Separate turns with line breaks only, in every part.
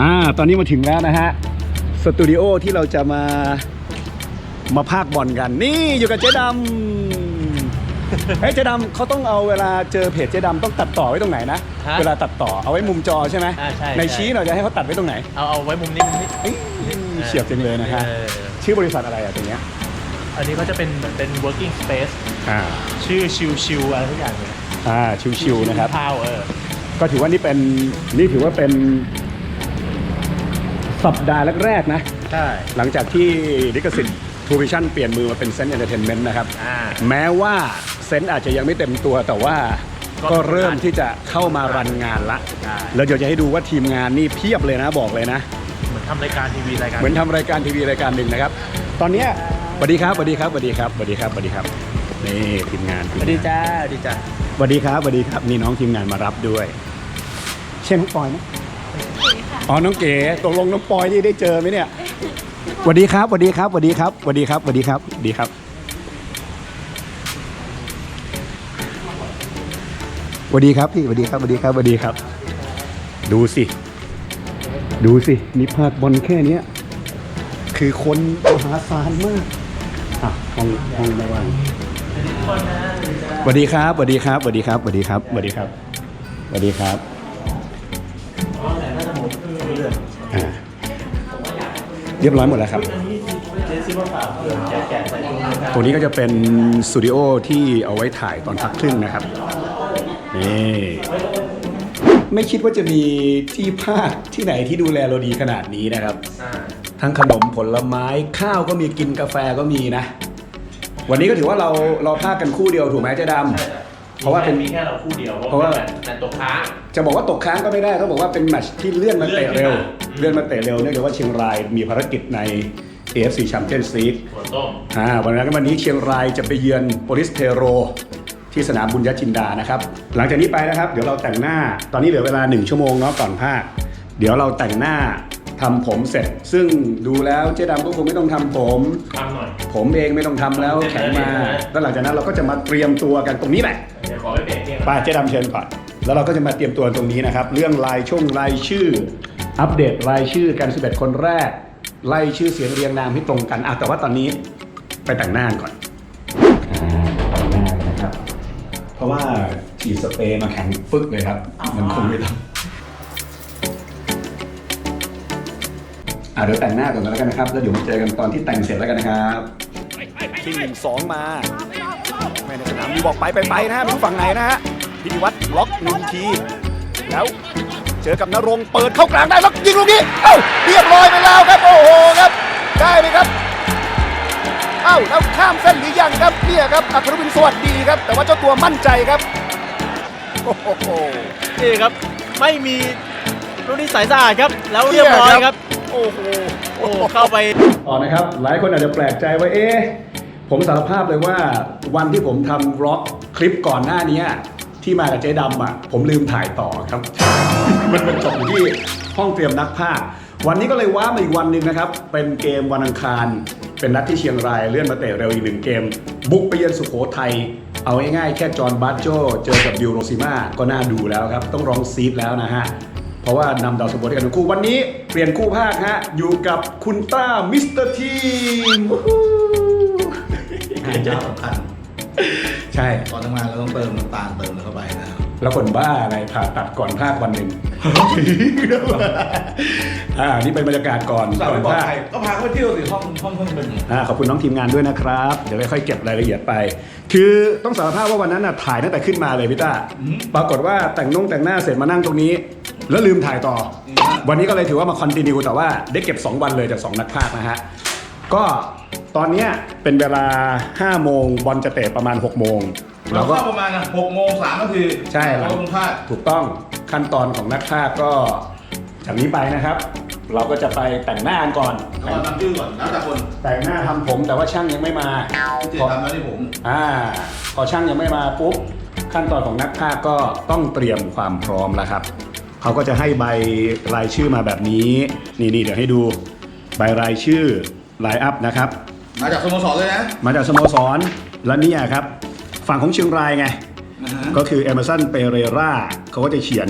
อ่าตอนนี้มาถึงแล้วนะฮะสตูดิโอที่เราจะมามาพากย์บอลกัน นี่อยู่กับเจ๊ดำเฮ้ยเจ๊ดำเขาต้องเอาเวลาเจอเพจเจ๊ดำต้องตัดต่อไว้ตรงไหนนะ
ฮะ
เวลาตัดต่อเอาไว้มุมจอใช่ไหม
อ่าใช่
ใน
ใช่
ชี้เราจะให้เขาตัดไว้ตรงไหน
เอาเอาไว้มุมนี้มุมนี้
เอ้ยเฉียบจังเลยนะฮะ
เออ
ชื่อบริษัทอะไรอะตรงเนี้ย
อันนี้ก็จะเป็นเป็น working space
อ่า
ชื่อชิวชิวอะไรทุกอย่างเลย
อ่าชิวๆนะครับ
พาวเออ
ก็ถือว่านี่เป็นนี่ถือว่าเป็น สัปดาห์แรกๆนะ
ใช่
หลังจากที่ลิขสิทธิ์ทูวิชั่นเปลี่ยนมือมาเป็นเซนต์เอนเตอร์เทนเมนต์นะครับ
อ่า
แม้ว่าเซนต์อาจจะยังไม่เต็มตัวแต่ว่า
ก็
ก็เริ่มที่จะเข้ามารันงานละ
ใช่
แล้วเดี๋ยวจะให้ดูว่าทีมงานนี่เพียบเลยนะบอกเลยนะ
เหมือนทำรายการทีวีรายการ
เหมือนทำรายการทีวีรายการหนึ่งนะครับ ตอนเนี้ยสวัสดีครับสวัสดีครับสวัสดีครับสวัสดีครับสวัสดีครับ นี่ทีมงาน
สวัสดีจ้าสวัสดีจ้า
สวัสดีครับสวัสดีครับ นี่น้องทีมงานมารับด้วย เช่นน้องปอยไหม อ๋อ น้องเก๋ตกลงน้องปอยนี่ได้เจอไหมเนี่ยสวัสดีครับสวัสดีครับสวัสดีครับสวัสดีครับสวัสดีครับสวัสดีครับสวัสดีครับพี่สวัสดีครับสวัสดีครับสวัสดีครับ ดูสิ ดูสินี่ภาคบอลแค่เนี้ยคือคนมหาศาลมากอะห้องห้องระหว่างสวัสดีครับสวัสดีครับสวัสดีครับสวัสดีครับสวัสดีครับสวัสดีครับ เรียบร้อยหมดแล้วครับตรงนี้ก็จะเป็นสตูดิโอที่เอาไว้ถ่ายตอนพักครึ่งนะครับ นี่ไม่คิดว่าจะมีที่ภาคที่ไหนที่ดูแลเราดีขนาดนี้นะครับ ทั้งขนมผลไม้ข้าวก็มีกินกาแฟก็มีนะ วันนี้ก็ถือว่าเราเราภาคกันคู่เดียวถูกไหมเจ๊ดำ เพราะว่าเป็น
มีแค่เราคู่เดียว
เพราะว่า
แต่ตกค้าง
จะบอกว่าตกค้างก็ไม่ได้ต้องบอกว่าเป็นแมตช์ที่เลื่อนมาเตะเร็ว
เลื่อนขึ้นมา
เลื่อนมาเตะเร็วเนื่องจากว่าเชียงรายมีภารกิจใน AFC Champions League
ถั่วต้ม
อ่าวันนั้นวันนี้เชียงรายจะไปเยือนโปลิสเทโร ที่สนามบุญญจินดานะครับ หลังจากนี้ไปนะครับ เดี๋ยวเราแต่งหน้าตอนนี้เหลือเวลา 1 ชั่วโมงเนาะก่อนภาค เดี๋ยวเราแต่งหน้าทำผมเสร็จ ซึ่งดูแล้วเจ๊ดำก็คงไม่ต้องทำผม
ทำหน่อย
ผมเองไม่ต้องทำแล้วแข็งมา แล้วหลังจากนั้นเราก็จะมาเตรียมตัวกันตรงนี้แหละ
เดี๋ยว ขอไปเปลี่ยนเกม
ป้าเจ๊ดำเชิญก่อนแล้วเราก็จะมาเตรียมตัวตรงนี้นะครับ เรื่องรายช่วงรายชื่อ อัปเดตรายชื่อกัน11 คนแรก ไล่ชื่อเสียงเรียงนามให้ตรงกันอะแต่ว่าตอนนี้ไปแต่งหน้าก่อนอ่าแต่งหน้ากันนะครับ เพราะว่าฉีดสเปรย์มาแข็งฟึกเลยครับ มันคงไม่ต้องอะเดี๋ยวแต่งหน้าก่อนกันแล้วกันนะครับ แล้วเดี๋ยวมาเจอกันตอนที่แต่งเสร็จแล้วกันนะครับ ที่หนึ่งสองมา แม่ในสนามมีบอกไปไปไปนะฮะไม่รู้ฝั่งไหนนะฮะพิธีวัตรล็อกหนึ่งที แล้วเจอกับนรงค์เปิดเข้ากลางได้แล้วยิงลูกนี้เอ้าเรียบร้อยไปแล้วครับโอ้โหครับ ได้ไหมครับเอ้าแล้วข้ามเส้นหรือยังครับเนี่ยครับอัครวินสวัสดีครับ แต่ว่าเจ้าตัวมั่นใจครับโอ้โห
นี่ครับไม่มีลูกนี้สายสะอาดครับ แล้วเรียบร้อยครับ
โอ้โห
โอ้เข้าไป
ต่อนะครับ หลายคนอาจจะแปลกใจว่าเอ๊ะ ผมสารภาพเลยว่าวันที่ผมทำร็อกคลิปก่อนหน้านี้ที่มากับเจ๊ดำอะผมลืมถ่ายต่อครับ มันเป็นจบที่ห้องเตรียมนักภาควันนี้ก็เลยว้ามาอีกวันหนึ่งนะครับ เป็นเกมวันอังคาร เป็นนัดที่เชียงรายเลื่อนมาเตะเร็วอีกหนึ่งเกม บุกไปเยือนสุโขทัยเอาง่ายๆแค่จอห์นบาร์โจเจอกับดิวโรซิมาก็น่าดูแล้วครับ ต้องร้องซีดแล้วนะฮะ เพราะว่านำดาวสมบูรณ์กันทั้งคู่วันนี้เปลี่ยนคู่ภาคฮะอยู่กับคุณต้ามิสเตอร์ทีมา
นเราต้องเติมน้ำตาลเติมอะไรเข้าไปนะครับ
แล้วคนบ้าอะไรผ่าตัดก่อนภาควันหนึ่ง อ่า นี่เป็นบรรยากาศก่อน
สาว
ก่อ
ไม่
น
บอก
ภาค
ใครก็พาเขาไปเที่ยวสิห้องห้องเครื่องบิน
อ่าขอบคุณน้องทีมงานด้วยนะครับ เดี๋ยวค่อยๆเก็บรายละเอียดไป คือต้องสารภาพว่าวันนั้นน่ะถ่ายตั้งแต่ขึ้นมาเลยพี่ต้า ปรากฏว่าแต่งนุ่งแต่งหน้าเสร็จมานั่งตรงนี้ แล้วลืมถ่ายต่อ วันนี้ก็เลยถือว่ามาคอนติเนียแต่ว่าได้เก็บ 2 วันเลยจาก 2 นักภาคนะฮะ ก็ตอนเนี้ยเป็นเวลา 5 โมงบอลจะเตะประมาณ 6 โมง
เรา
เราก็
เข้าประมาณหกโมงสามนาที
ใช่หลั
เรา
ง
ลงพลาด
ถูกต้องขั้นตอนของนักภาคก็จากนี้ไปนะครับ เราก็จะไปแต่งหน้ากันก่อน
เราทำชื่อก่อนแล้วแต่คน
แต่งหน้าทำผมแต่ว่าช่างยังไม่มา
ที่
พอ
ทำแล้วนี่ผม
อ่าพอช่างยังไม่มาปุ๊บขั้นตอนของนักภาคก็ต้องเตรียมความพร้อมแล้วครับ เขาก็จะให้ใบรายชื่อมาแบบนี้ นี่นี่เดี๋ยวให้ดูใบรายชื่อไลน์อัพนะครับ
มาจากสโมสรเลยนะ
มาจากสโมสรและเนี่ยครับ ฝั่งของเชียงรายไง
นะฮะ
ก็คือเอเมอร์สันเปเรราเขาก็จะเขียน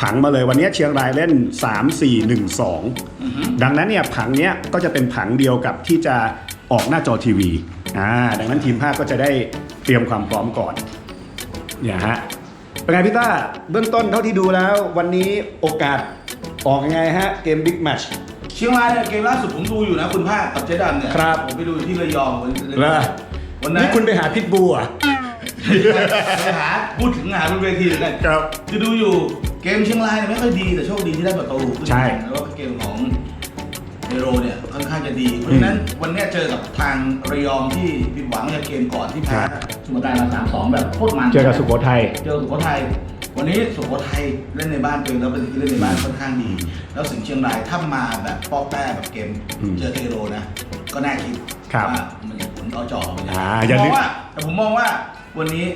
ผังมาเลยวันนี้เชียงรายเล่น 3 4 1 2 ดังนั้นเนี่ยผังเนี้ยก็จะเป็นผังเดียวกับที่จะออกหน้าจอทีวีอ่าดังนั้นทีมภาคก็จะได้เตรียมความพร้อมก่อนเนี่ยฮะเป็นไงพี่ต้าเบื้องต้นเท่าที่ดูแล้ว วันนี้โอกาสออกยังไงฮะ เกมบิ๊กแมตช
เชียงรายเนี่ยเกมล่าสุดผมดูอยู่นะคุณภาคกับเจ๊ดำเนี่ย
ครับ
ผมไปดูที่ระยองวัน
เหรอ
วันนั้น
นี่คุณไปหาพิทบูลเหรอะ
ไปหาพูดถึงหาบนเวทีเหมือนกัน
ครับ
คือดูอยู่เกมเชียงรายเนี่ยไม่ค่อยดีแต่โชคดีที่ได้ประตู
ใช่
แล้วก็เกมของเอโรเนี่ยค่อนข้างจะดี เพราะฉะนั้นวันเนี้ยเจอกับทางระยองที่ผิดหวังจากเกมก่อนที่แพ้
ครับ
สุโขทัยมาสามสองแบบโคตรมัน
เจอกับสุโขทัย
เจอสุโขทัย วันนี้สุโขทัยเล่นในบ้านตัวเองแล้วเป็นที่เล่นในบ้านค่อนข้างดี แล้วสิงห์เชียงรายถ้ามาแบบป้อแป้แบบเกม
อืม
เจอเทโรนะ ก็น่าคิด
ครับ
ว่ามันจะผลเอาจ่อมัน
อ่า
ผม
อย่าม
อ
ลื
ง
ม
ว่าแต่ผมมองว่า วันนี้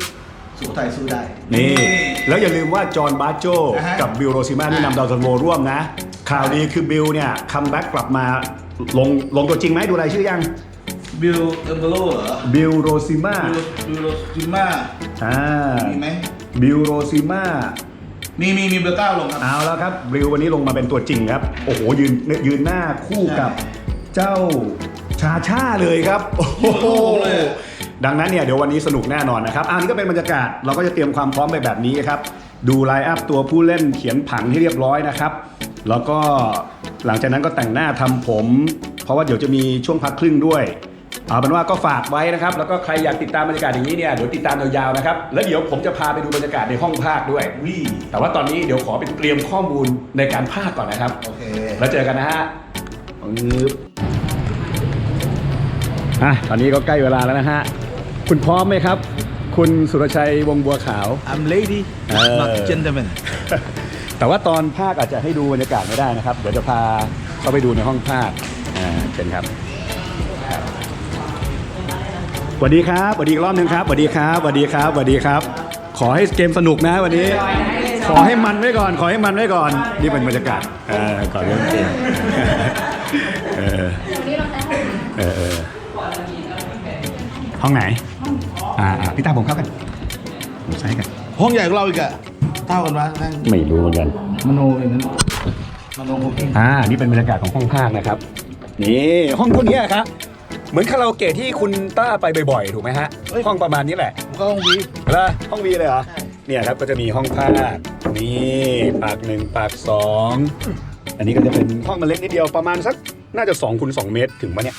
สุโขทัยสู้ได้
นี่ แล้วอย่าลืมว่าจอห์นบาโจ
อ่าฮะ
กับบิลโรซิมานี่นำดาวซันโวร่วมนะ ข่าวดีคือบิลเนี่ยคัมแบ็กกลับมาลงลงตัวจริงไหมดูรายชื่อยัง
บิลเอมเบโลเหรอ
บิลโรซิมา
บิลบิลโรซิมา
อ่า
มีไหม
บิลโรซิมา
มีมีมีเบอร์เก้าลงครับ
เอาแล้วครับบิลวันนี้ลงมาเป็นตัวจริงครับ โอ้โหยืนยืนหน้าคู่กับเจ้าชาชาเลยครับ โอ้โห
เลย
ดังนั้นเนี่ยเดี๋ยววันนี้สนุกแน่นอนนะครับอันนี้ก็เป็นบรรยากาศเราก็จะเตรียมความพร้อมไปแบบนี้ครับดูไลน์อัพตัวผู้เล่นเขียนผังให้เรียบร้อยนะครับ แล้วก็หลังจากนั้นก็แต่งหน้าทำผม เพราะว่าเดี๋ยวจะมีช่วงพักครึ่งด้วย เอาเป็นว่าก็ฝากไว้นะครับ แล้วก็ใครอยากติดตามบรรยากาศอย่างนี้เนี่ยเดี๋ยวติดตามยาวๆนะครับ แล้วเดี๋ยวผมจะพาไปดูบรรยากาศในห้องภาคด้วย
วิ
แต่ว่าตอนนี้เดี๋ยวขอเป็นเตรียมข้อมูลในการภาคก่อนนะครับ
โอเค
แล้วเจอกันนะฮะปึ๊บอะตอนนี้ก็ใกล้เวลาแล้วนะฮะ คุณพร้อมไหมครับ คุณสุรชัยวงศ์บัวขาว
I'm lady
เออ
not gentleman
แต่ว่าตอนภาคอาจจะให้ดูบรรยากาศไม่ได้นะครับ เดี๋ยวจะพาเข้าไปดูในห้องภาคอ่าเชิญครับครับสวัสดีครับสวัสดีอีกรอบหนึ่งครับสวัสดีครับสวัสดีครับสวัสดีครับ ขอให้เกมสนุกนะวันนี้ ขอให้มันไว้ก่อน ขอให้มันไว้ก่อนนี่เป็นบรรยากาศเออก่อนเริ่มเกมเออเออเออห้องไหนอ่าอ่า พี่ตาผมเข้ากันผมใช้กัน
ห้องใหญ่ของเราอีกอะเท่ากันวะนั่ง
ไม่รู้เหมือนกัน
มโนอย่างนั้นมโนผมเอง
อ่านี่เป็นบรรยากาศของห้องภาคนะครับนี่ห้องเท่านี้ครับเหมือนคาราโอเกะที่คุณต้าไปบ่อยๆถูกไหมฮะห้องประมาณนี้แหละ
ผมก็ห้องวี
แล้วห้องวีเลยเหรอเนี่ยครับก็จะมีห้องภาคนี่ปากหนึ่งปากสองอันนี้ก็จะเป็นห้องมันเล็กนิดเดียวประมาณสักน่าจะ2คูณ2เมตรถึงปะเนี่ย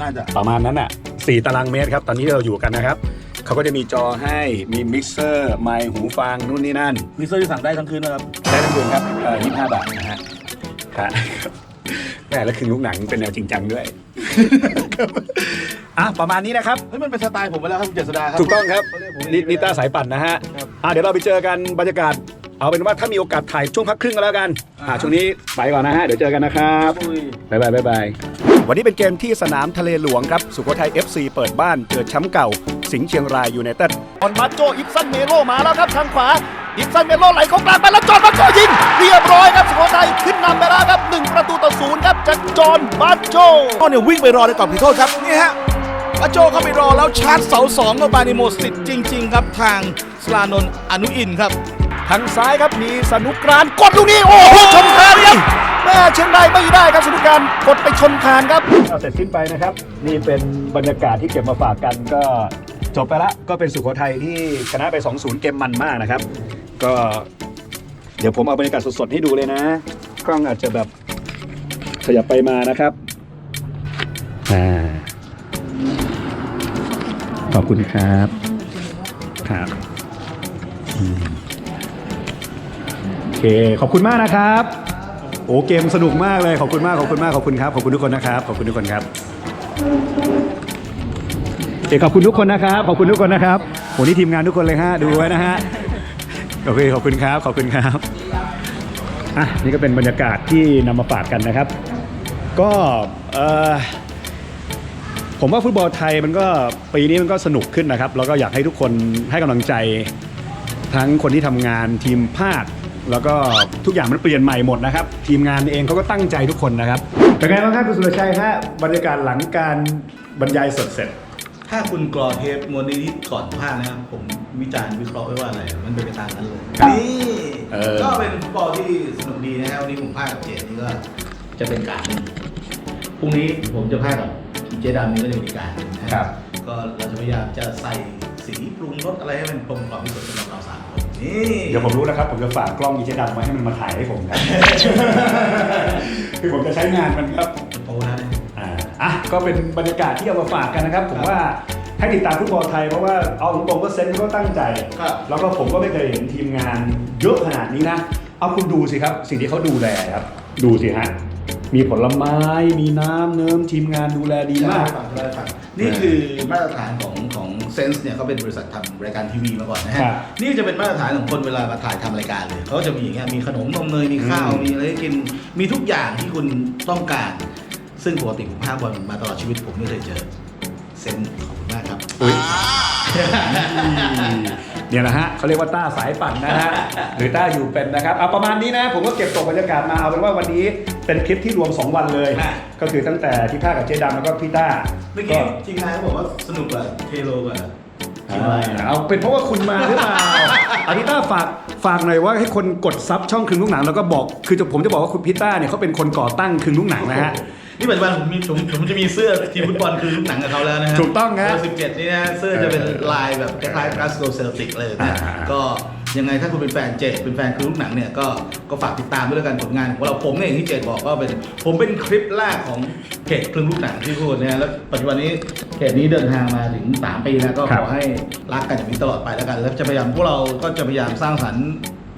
น่าจะ
ประมาณนั้นอะ 4 ตารางเมตรครับ ตอนนี้เราอยู่กันนะครับ เขาก็จะมีจอให้ มีมิกเซอร์ ไมค์หูฟัง นู่นนี่นั่น
มีเซอร์ที่สั่งได้ทั้งคืนนะครับ
ได้ทั้งคืนครับเอ่อ25 บาทนะฮะครับแม่แล้วคืนลูกหนังเป็นแนวจริงจังด้วย อะ ประมาณนี้นะครับ
เฮ้ยมันเป็นสไตล์ผมไปแล้วครับคุณเจษดาครับ
ถูกต้องครับ
เขาเรียกผม
นินิต้าสายปั่นนะฮะ
ครับ
อะเดี๋ยวเราไปเจอกันบรรยากาศ เอาเป็นว่าถ้ามีโอกาสถ่ายช่วงพักครึ่งก็แล้วกันอ่า
อ่า
ช่วงนี้ไปก่อนนะฮะ เดี๋ยวเจอกันนะครับ
อุ้ย
บายบายบายบาย วันนี้เป็นเกมที่สนามทะเลหลวงครับ สุโขทัย FC เปิดบ้านเจอแชมป์เก่า สิงห์เชียงรายยูไนเต็ดบอลมาโจอิปซันเมโลมาแล้วครับทางขวา อิปซันเมโลไหลเข้ากลางไปแล้วจอห์นมาโจยิง เรียบร้อยครับสุโขทัยขึ้นนำไปแล้วครับหนึ่งประตูต่อศูนย์ครับจากจอห์นมาโจ
ก็เนี่ยวิ่งไปรอในกรอบเขตโทษครับนี่ฮะปาโจเข้าไปรอแล้วชาร์จเสาสองเข้าไปในโหมดสิทธิ์จริง ๆ ครับทางสลานนท์อนุอินทร์ครับ
ทางซ้ายครับมีสนุกรานกดลูกนี้โอ้โหชนคานครับ แม่เชียงรายไม่ได้ครับสนุกรานกดไปชนคานครับเสร็จสิ้นไปนะครับ นี่เป็นบรรยากาศที่เก็บมาฝากกันก็จบไปละก็เป็นสุโขทัยที่ชนะไป 2-0 เกมมันมากนะครับ ก็ เดี๋ยวผมเอาบรรยากาศสดๆให้ดูเลยนะกล้องอาจจะแบบขยับไปมานะครับอ่าขอบคุณครับครับโอเคขอบคุณมากนะครับ โอ้เกมสนุกมากเลยขอบคุณมากขอบคุณมากขอบคุณครับขอบคุณทุกคนนะครับขอบคุณทุกคนครับโอเคขอบคุณทุกคนนะครับขอบคุณทุกคนนะครับโหนี่ทีมงานทุกคนเลยฮะดูไว้นะฮะโอเคขอบคุณครับขอบคุณครับอะนี่ก็เป็นบรรยากาศที่นำมาฝากกันนะครับ ก็เออผมว่าฟุตบอลไทยมันก็ปีนี้มันก็สนุกขึ้นนะครับแล้วก็อยากให้ทุกคนให้กำลังใจทั้งคนที่ทำงานทีมภาค แล้วก็ทุกอย่างมันเปลี่ยนใหม่หมดนะครับ ทีมงานเองเขาก็ตั้งใจทุกคนนะครับเป็นไงบ้างครับคุณสุรชัยฮะบรรยากาศหลังการบรรยายสดเสร็จ
ถ้าคุณกรอเทปมวลนี้ก่อนภาคนะครับ ผมวิจารณ์วิเคราะห์ไว้ว่าอะไร มันเป็นไปตามนั้นเลย
ครับ
นี่
เออ
ก็เป็นฟุตบอลที่สนุกดีนะครับวันนี้ผมภาคกับเจนี่ก็จะเป็นการพรุ่งนี้ผมจะภาคกับเจดานี่ก็จะมีการนะครับ ก็เราจะพยายามจะใส่สีปรุงรสอะไรให้มันกลมกล่อมที่สุดสำหรับเราสามคนนี่
เดี๋ยวผมรู้แล้วครับ ผมจะฝากกล้องยีเจดำมาให้มันมาถ่ายให้ผมครับ คือผมจะใช้งานมันครับ
โอ้นะ
อ่าอะก็เป็นบรรยากาศที่เอามาฝากกันนะครับ ผมว่าให้ติดตามฟุตบอลไทยเพราะว่าเอาตรงๆก็เซนต์ก็ตั้งใจ
ครับ
แล้วก็ผมก็ไม่เคยเห็นทีมงานเยอะขนาดนี้นะ เอาคุณดูสิครับ สิ่งที่เขาดูแลครับ ดูสิฮะ มีผลไม้ มีน้ำเนิ้มทีมงานดูแลดีมาก
นี่คือมาตรฐานของของเซนส์เนี่ยเขาเป็นบริษัททำรายการทีวีมาก่อนนะฮะ
ครับ
นี่จะเป็นมาตรฐานของคนเวลามาถ่ายทำรายการเลยเขาจะมีอย่างเงี้ยมีขนมนมเนยมีข้าว
อืม
มีอะไรให้กินมีทุกอย่างที่คุณต้องการ ซึ่งปกติผมภาคบอลมาตลอดชีวิตผมไม่เคยเจอเซนส์ขอบคุณมากครับ
อุ๊ย เนี่ยนะฮะเขาเรียกว่าต้าสายปั่นนะฮะหรือต้าอยู่เป็นนะครับเอาประมาณนี้นะผมก็เก็บตกบรรยากาศมาเอาเป็นว่าวันนี้เป็นคลิปที่รวม 2 วันเลย
อะ
ก็คือตั้งแต่ที่ภาคกับเจดำแล้วก็พี่ต้า
เมื่อกี้ทีมงานเขาบอกว่าสนุกกว่าเทโลกว่าทีมอะไรนะ
เอาเป็นเพราะว่าคุณมาหรือเปล่าอาริต้าฝากฝากหน่อยว่าให้คนกดซับช่องคืนลูกหนังแล้วก็บอก คือจะผมจะบอกว่าคุณพิต้าเนี่ยเขาเป็นคนก่อตั้งคืนลูกหนังนะฮะ
นี่ปัจจุบันผมมีผมผมจะมีเสื้อทีมฟุตบอลคือลูกหนังกับเขาแล้วนะฮะ
ถูกต้องฮะ
เบอร์17นี่นะเสื้อจะเป็นลายแบบคล้ายๆกราสโกเซลติกเลยนะ
อ่า
ก็ยังไงถ้าคุณเป็นแฟนเจดเป็นแฟนคือลูกหนังเนี่ยก็ก็ฝากติดตามด้วยแล้วกันผลงานของเราผมเนี่ยอย่างที่เจดบอกก็เป็นผมเป็นคลิปแรกของเพจครึ่งลูกหนังที่พูดนะฮะแล้วปัจจุบันนี้เพจนี้เดินทางมาถึง3ปีแล้วก็
ครั
ข
บ
อให้รักกันอย่างนี้ตลอดไปแล้วกันแล้วจะพยายามพวกเราก็จะพยายามสร้างสรรค์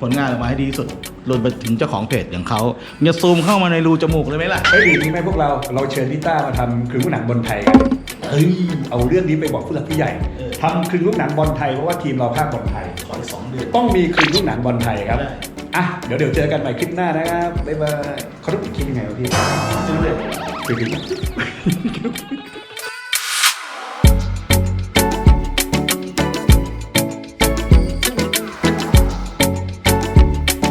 ผลงานออกมาให้ดีที่สุดรวมไปถึงเจ้าของเพจอย่างเขาจะซูมเข้ามาในรูจมูกเลยไหมล่ะ
เฮ้ยดีนี้ไหมพวกเรา เราเชิญพี่ต้ามาทำคืนลูกหนังบอลไทยกันเฮ้ยเอาเรื่องนี้ไปบอกผู้หลักผู้ใหญ่
เออ
ทำคืนลูกหนังบอลไทยเพราะว่าทีมเราภาคบอลไทย
ขออีกสองเดือน
ต้องมีคืนลูกหนังบอลไทยครับ
ได้
อะเดี๋ยวเดี๋ยวเจอกันใหม่คลิปหน้านะครับบ๊ายบายเขาต้องคิดยังไงวะพี่
ซื้อเลย
คือ